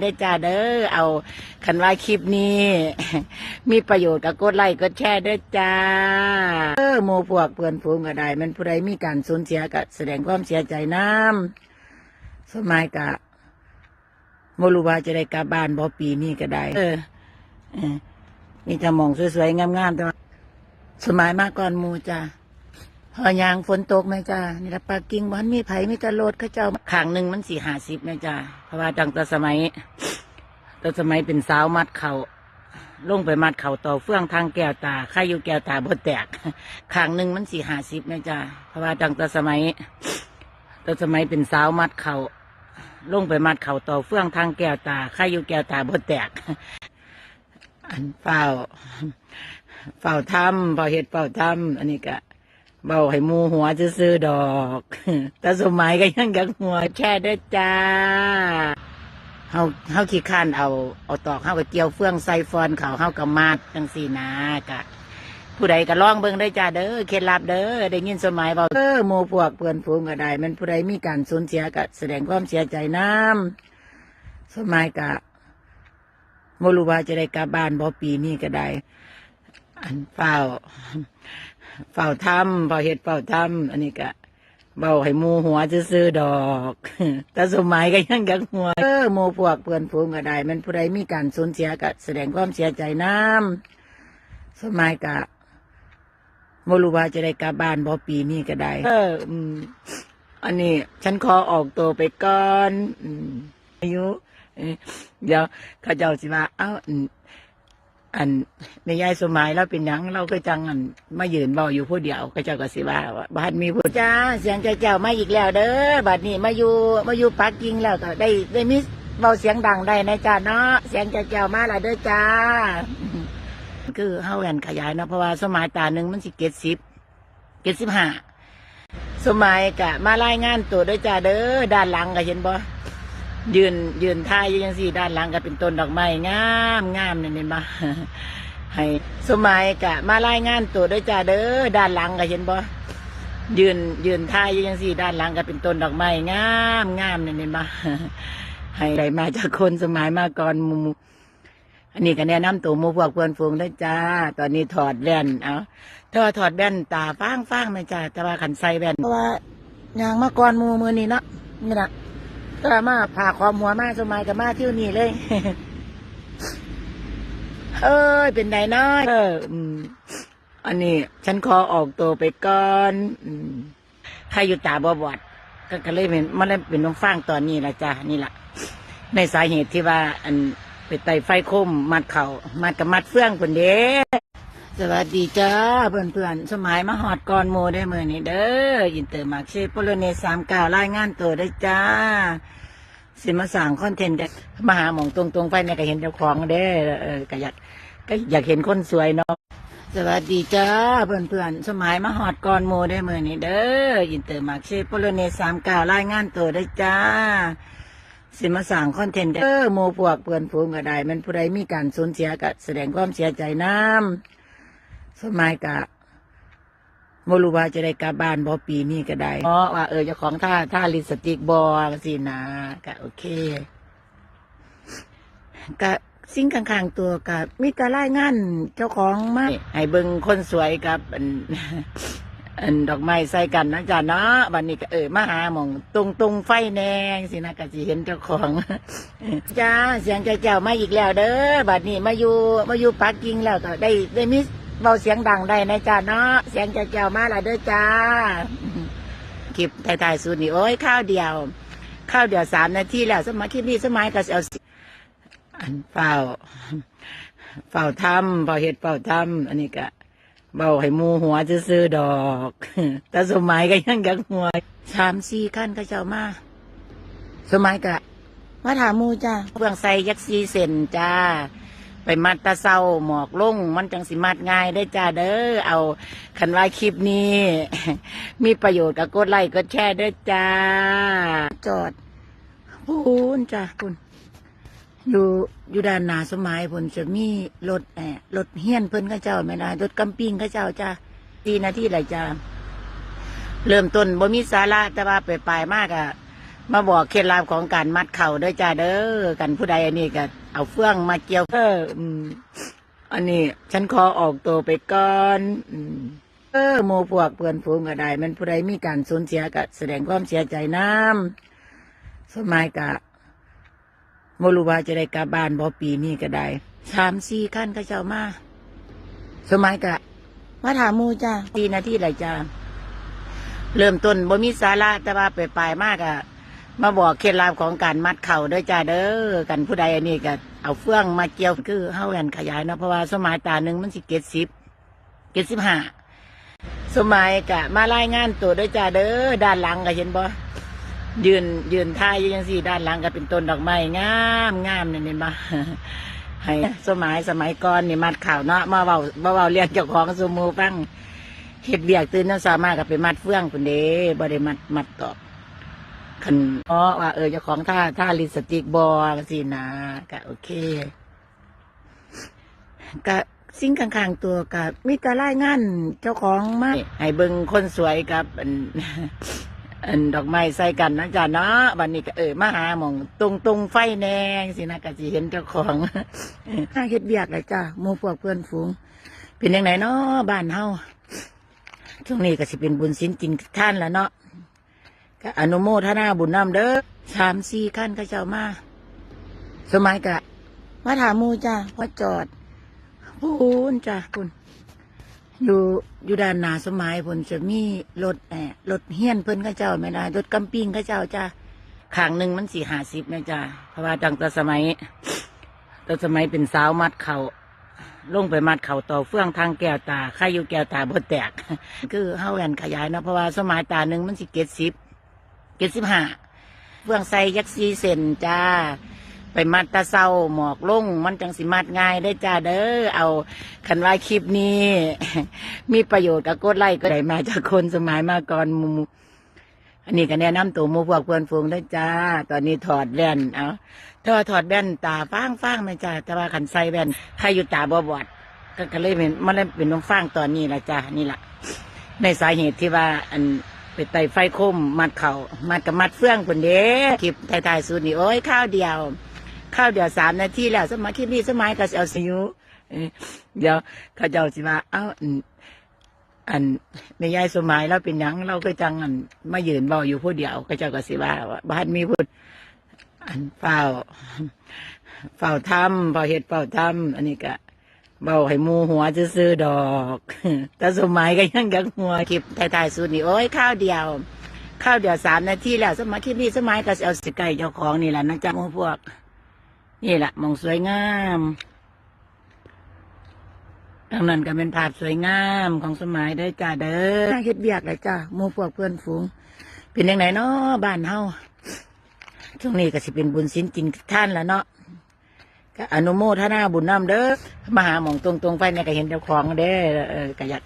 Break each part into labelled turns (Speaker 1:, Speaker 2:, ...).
Speaker 1: ได้จ้าเด้อเอาคันว่าคลิปนี้ มีประโยชน์ก็กดไลค์กดแชร์เด้อจ้าเออหมู่พวกเพื่อนฝูงก็ได้ มันผู้ใดมีการสูญเสียก็แสดงความเสียใจน้ำสมัยกะบ่รู้ว่าจะได้กลับบ้านบ่ปีนี้ก็ได้ เออมีแต่มองสวยๆงามๆแต่ว่าสมัยมาก่อนมูจ้า พอยางฝนตกไหมจ้านี่ละปากิ่งบ้านมีไผ่มีตะโลดเขาเจ้าขางหนึ่งมันสี่หาสิบไหมจ้าเพราะว่าตั้งแต่สมัยตั้งสมัยเป็นสาวมัดเขาลงไปมัดเข่าต่อเฟื่องทางแก้วตาใครอยู่แก้วตาบดแตกขางหนึ่งมันสี่หาสิบไหมจ้าเพราะว่าตั้งแต่สมัยตั้งสมัยเป็นสาวมัดเขาลงไปมัดเข่าต่อเฟื่องทางแก้วตาใครอยู่แก้วตาบดแตก อันเฝ้าเฝ้าถ้ำเฝ้าเห็ดเฝ้าถ้ำอันนี้ก็ เบาให้หมูหัวซื้อดอกแต่สมัยก็ยังอยากหัวแช่เด้จ้าเฮาเฮาขี้ข้านเอาเอาตอกเฮากับเกี่ยวเฟืองใส่ฟอนเขาเฮากับมาดจังสี่นากะ ผู้ใดก็ล่องเบิ่งได้จ้าเด้อเคล็ดลับเด้อได้ยินสมัยเบาเออหมู่พวกเพื่อนฝูงก็ได้มันผู้ใดมีการสูญเสียก็แสดงความเสียใจน้ำสมัยกะบ่รู้ว่าจะได้กลับบ้านบ่ปีนี้ก็ได้ อันเฝ้า เฝ้าถ้ำเฝ้าเห็ดเฝ้าถ้ำอันนี้ก็เบาให้หมูหัวซื้อดอกแต่สมัยก็ยังอยากหัวเออหมูพวกเพื่อนฝูงก็ได้ มันผู้ใดมีการสูญเสียก็แสดงความเสียใจน้ำสมัยก็บ่รู้ว่าจะได้กลับบ้านบ่ปีนี้ก็ได้ เอออันนี้ ฉันขอออกตัวไปก่อนอายุเดี๋ยวเขาเจ้าสิว่าเอ้า อันแม่ยายสมัยเราเป็นหยังเราก็จังอันมายืนเบาอยู่ผู้เดียวก็เจ้าก็สิว่าว่าบ้านมีผู้จ้าเสียงเจ้าเจ้ามาอีกแล้วเด้อบัดนี้มาอยู่มาอยู่ปักกิ่งแล้วก็ได้ได้มีเบาเสียงดังได้นะจ้าเนาะเสียงเจ้าเจ้ามาละเด้อจ้า คือเฮาแอนขยายเนาะเพราะว่าสมัยตาหนึ่งมันสิเกตสิบเกตสิบห้าสมัยกะมารายงานตัวเด้อจ้าเด้อด้านหลังก็เห็นบ่ ยืนยืนท่ายอยู่ยังสี่ด้านหลังก็เป็นต้นดอกไม้งามงามเนี่ยเห็นปะให้สมัยกะมารายงานตัวด้วยจ้าเด้อด้านหลังก็เห็นบ่ยืนยืนท่ายอยู่ยังสี่ด้านหลังก็เป็นต้นดอกไม้งามงามเนี่ยเห็นปะให้ได้มาจากคนสมัยมาก่อนมูอันนี้ก็แนะนำตัวมูพวกเพื่อนฝูงด้วยจ้า ตอนนี้ถอดแว่นเอาถ้าว่าถอดแว่นตาฟ้างฟ้างไหมจ้าแต่ว่าขันใส่แว่นเพราะว่ายางมาก่อนมูมือนี้เนาะนี่นะ ก็มาผ่าความหัวมาสมัยกับมาเที่ยวนี่เลย เอ้ย เป็นไดน้อยเอออันนี้ ฉันขอออกตัวไปก่อนอืมใครอยู่ตาบอบอดก็ก็เลยเป็นมันเลยเป็นน้องฟางตอนนี้ละจ้านี่แหละในสาเหตุที่ว่า อันไปไตไฟคมมัดเขามัดกับมัดเฟื่องคนเด้ สวัสดีจ้าเพื่อนเพื่อนๆสมัยมาหอดก่อนโมได้เมื่อนี้เด้อยินเตอร์มาร์เชฟโปโลเนสามเก้ารายงานตัวได้จ้า สิมาสั่งคอนเทนต์กันมาหาหมองตรงตรงๆไปเนี่ยก็เห็นเจ้าของเด้อก็อยากก็อยากเห็นคนสวยเนาะสวัสดีจ้าเพื่อนเพื่อนๆสมัยมาหอดก่อนโมได้เมื่อนี้เด้อยินเตอร์มาร์เชฟโปโลเนสามเก้ารายงานตัวได้จ้าสิมาสั่งคอนเทนต์กันเออโมพวกเพื่อนฝูงก็ได้มันผู้ใดมีการสูญเสียก็แสดงความเสียใจน้ำ สมัยกะบ่รู้ว่าจะได้กลับบ้านบ่ปีนี้ก็ได้เพราะว่าเออเจ้าของท่าท่าลิสติกบอสินะก็โอเคก็สิ่งข้างๆตัวกับมีแต่รายงานเจ้าของมาให้เบิ่งคนสวยกับอันอันดอกไม้ใส่กันนะจ๊ะเนาะวันนี้ก็เออมาหาหมองตรงตรงไฟแดงสินะก็สิเห็นเจ้าของจ้าเสียงเจ้าเจ้ามาอีกแล้วเด้อบัดนี้มาอยู่มาอยู่ปักกิ่งแล้วก็ได้ได้มี เบาเสียงดังได้นะจ๊ะเนาะเสียงเจ้าเจ้ามาละเด้อจ้าคลิปถ่ายๆสุดนี่โอ้ยข้าวเดียวข้าวเดียวสามนาทีแล้วสมัยคลิปนี้สมัยก็สิเอาสิอันเฝ้าเฝ้าถ้ำเฝ้าเห็ดเฝ้าถ้ำอันนี้ก็เบาให้หมูหัวซื้อดอกแต่สมัยก็ยังยากหัวสามสี่ขั้นก็เจ้ามาสมัยกะมาถามหมูจ้าเพื่องใส่ยักษ์ซีเซนจ้า ไปมัดตะเศร้าหมอกลง มันจังสิมัดง่ายได้จ้าเด้อเอาคันว่าคลิปนี้ มีประโยชน์ก็กดไลค์กดแชร์ได้จ้า จอดพูนจ้าคุณอยู่อยู่ด้านหนาสมัยพุ่นจะมีรถแอบรถเฮียนเพิ่นข้าเจ้าไม่ได้รถกัมปิ้งข้าเจ้าจ้าดีนาที่ไรจ้าเริ่มต้นบ่มีสาระแต่ว่าไปปลายมากอะมาบอกเคล็ดลับของการมัดเข่าด้อจ้าเด้อกันผู้ใดอันนี้ก็ เอาเฟื่องมาเกี่ยวเอออืมอันนี้ ฉันขอออกตัวไปก่อนเออโมพวกเพื่อนฝูงก็ได้ มันผู้ใดมีการสูญเสียก็แสดงความเสียใจน้ำสมัยกะโมรู้ว่าจะได้กลับบ้านบ่ปีนี้ก็ได้สามสี่ขั้นก็เจ้ามาสมัยกะมาถามมูจ้าตีนาทีไรจ้าเริ่มต้นบ่มีสาระแต่ว่าไปปลายมากอะ มาบอกเคล็ดลับของการมัดเข่าด้อจ้าเด้อกันผู้ใดอันนี้ก็เอาเฟื่องมาเกี่ยวคือเฮาแอนขยายเนาะเพราะว่าสมัยตาหนึ่งมันสิเกตสิบเกตสิบห้าสมัยกะมารายงานตัวด้อจ้าเด้อด้านหลังก็เห็นบ่ยืนยืนท่ายอยู่ยังสี่ ด้านหลังก็เป็นต้นดอกไม้งามงามเนี่ยเห็นบ่ให้สมัยสมัยก่อนนี่มัดเข่าเนาะมาเว้ามาเว้าเรียนเจ้าของสมูฟังเฮ็ดเบียกตื่นน้ำสามารถกับไปมัดเฟื่องคุณเด้บ่ได้มัดมัดตอ คันอ๋อว่าเออเจ้าของท่าท่าลิปสติกบอสินะก็โอเคก็สิ่งข้างๆตัวกับมีแต่รายงานเจ้าของมาให้เบิ่งคนสวยกับอันอันดอกไม้ใส่กันนะจ๊ะเนาะวันนี้ก็เออมาหาหมองตรงตรงๆไฟแดงสินะก็สิเห็นเจ้าของข้าเฮ็ดเบียกเลยจ้ะหมู่พวกเพื่อนฝูง เป็นยังไงเนาะบ้านเฮาช่วงนี้ก็สิเป็นบุญสินกินท่านแล้วเนาะ ก็อนุโมทนาบุญนำเด้อสามสี่ขั้นก็เจ้ามา สมัยกะมาถามมูจ้าว่าจอดพูนจ้าคุณ อยู่อยู่ด้านหนาสมัยผลจะมีรถแอบรถเฮี้ยนเพิ่นก็เจ้าไม่ได้รถกำปิ้งก็เจ้าจ้าขางหนึ่งมันสี่ห้าสิบนะจ้าเพราะว่าตั้งแต่สมัยตั้งสมัยเป็นสาวมัดเขาลงไปมัดเข่าต่อเฟื่องทางแก้วตาใครอยู่แก้วตาบ่แตก คือเฮาแอนขยายนะเพราะว่าสมัยตาหนึ่งมันสิเกตสิบ เกตสิบห้าเฟื่องใส่ยักษ์ซีเซนจ้า ไปมัดตาเศร้าหมอกลง มันจังสิมัดง่ายได้จ้าเด้อเอาคันว่าคลิปนี้ มีประโยชน์กับกดไลค์ก็ได้มาจากคนสมัยมาก่อนหมูอันนี้ก็แนะนำตัวมูพวกเพื่อนฝูงได้จ้า ตอนนี้ถอดแว่นเอาถ้าว่าถอดแว่นตาฟ้างฟ้างไหมจ้าแต่ว่าขันใส่แว่นใครอยู่ตาบอบอดก็เลยเป็นมันเลยเป็นน้องฟางตอนนี้ละจ้านี่ละในสาเหตุที่ว่าอัน ไปไต่ไฟคมมัดเขามัดกับมัดเฟื่องคนเด้คลิปถ่ายๆสุดนี่โอ้ยข้าวเดียวข้าวเดียวสามนาทีแล้วสมัยคลิปนี้สมัยก็สิเอาสิอยูเอ้ยเดี๋ยวเขาเจ้าสิว่าเอ้าอันอันแม่ยายสมัยเราเป็นยังเราก็จังอันมายืนเบาอยู่ผู้เดียวเขาเจ้าก็สิว่าว่าบ้านมีพูดอันเฝ้าเฝ้าทำเฝ้าเฮ็ดเฝ้าทำอันนี้ก็ เบาให้มูหัวซื้อดอกแต่สมัยก็ยังอยากหัวคลิปถ่ายๆสุดนี่โอ้ยข้าวเดียวข้าวเดียวสามนาทีแล้วสมัยคลิปนี้สมัยก็เอาสไก่เจ้าของนี่แหละนะจ๊ะหมูพวก นี่แหละมองสวยงามดังนั้นก็เป็นภาพสวยงามของสมัยได้จ้าเด้อน่าเฮ็ดเบียกเลยจ้ามูพวกเพื่อนฝูง เป็นยังไงเนาะบ้านเฮาช่วงนี้ก็สิเป็นบุญสินกินท่านแล้วเนาะ ก็อนุโมทนาบุญน้ำเด้อมาหาหมองตรงตรงไปเนี่ยก็เห็นเจ้าของเด้อเออก็อยาก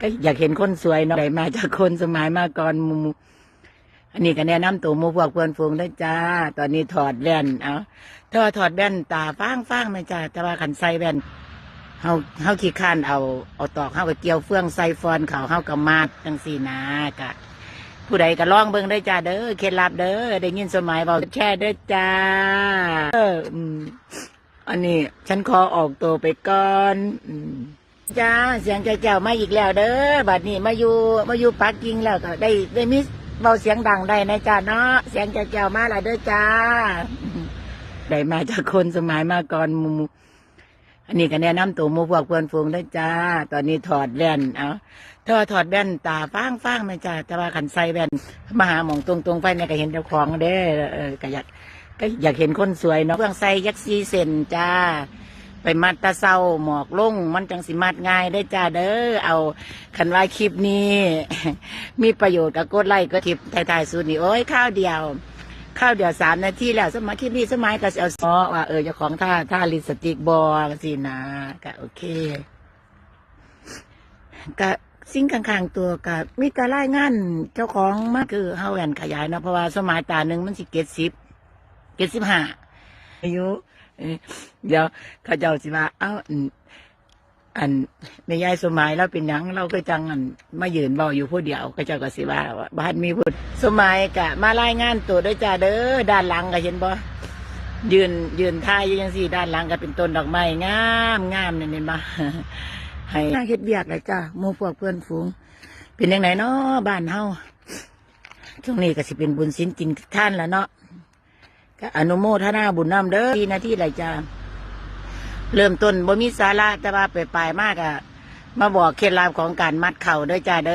Speaker 1: ก็อยากเห็นคนสวยเนาะได้มาจากคนสมัยมาก่อนหมูอันนี้ก็แนะนำตัวมูพวกเพื่อนฝูงได้จ้า ตอนนี้ถอดแว่นเอาถ้าถอดแว่นตาฟ้างฟ้างไหมจ้าแต่ว่าขันใส่แว่นเฮาเฮาขี้ข้านเอาเอาตอกเฮาไปเกี่ยวเฟืองใส่ฟอนเขาเฮากับมาดจังสี่นากะผู้ใดก็ลองเบิ่งได้จ้าเด้อเคล็ดลับเด้อได้ยินสมัยบอกแช่เด้จ้า เออ อันนี้ ฉันขอออกตัวไปก่อนอืมจ้าเสียงเจ้าๆมาอีกแล้วเด้อบัดนี้มาอยู่มาอยู่ปักกิ่งแล้วก็ได้ได้มีเบาเสียงดังได้นะจ้าเนาะเสียงเจ้าๆมาแล้วเด้อจ้า ได้มาจากคนสมัยมาก่อนหมูอันนี้ก็แนะนำตัวหมูพวกเพื่อนฝูงได้อจ้า ตอนนี้ถอดแว่นเอาถ้าว่าถอดแว่นตาฟ้างฟ้างๆไหมจ้าแต่ว่าขันใส่แว่นมาหาหมองตรงตรงๆไปเนี่ยก็เห็นเจ้าของเด้อเออก็อยาก ก็อยากเห็นคนสวยเนาะเพื่องใส่ยักษ์ซีเซนจ้า ไปมัดตาเศร้าหมอกลงมันจังสิมัดง่ายได้จ้าเด้อเอาคันว่าคลิปนี้ มีประโยชน์กับกดไลค์ก็คลิปถ่ายๆสุดนี่โอ้ยข้าวเดียวข้าวเดียวสามนาทีแล้วสมัยคลิปนี้สมัยก็เอาซอว่าเออเจ้าของท่าท่าลิสติกบอสินะก็โอเคก็สิ่งข้างๆตัวกับมีแต่รายงานเจ้าของมากคือเฮาแอนขยายเนาะเพราะว่าสมัยตาหนึ่งมันสิเกตสิบ เจ็ดสิบห้าอายุเอ้ยเดี๋ยวเขาเจ้าสิว่าเอ้าอืมอันแม่ยายสมัยเราเป็นหยังเราก็จังอันมายืนเบาอยู่ผู้เดียวก็เจ้าก็สิว่าว่าบ้านมีผู้สมัยกะ มารายงานตัวด้วยจ้าเด้อด้านหลังก็เห็นบ่ยืนยืนท่ายอยู่จังสี่ ด้านหลังก็เป็นต้นดอกไม้งามงามนี่เห็นบ่ให้น่าเฮ็ดเวียกเลยจ้าหมู่พวกเพื่อนฝูง เป็นยังไงเนาะบ้านเฮาช่วงนี้ก็สิเป็นบุญศีลกินท่านแล้วเนาะ ก็อนุโมทนาบุญน้ำเด้อที่นาที่ไรจ้าเริ่มต้นบ่มีสาระแต่ว่าไปปลายมากอะมาบอกเคล็ดลับของการมัดเข่าเด้อจ้าเด้อ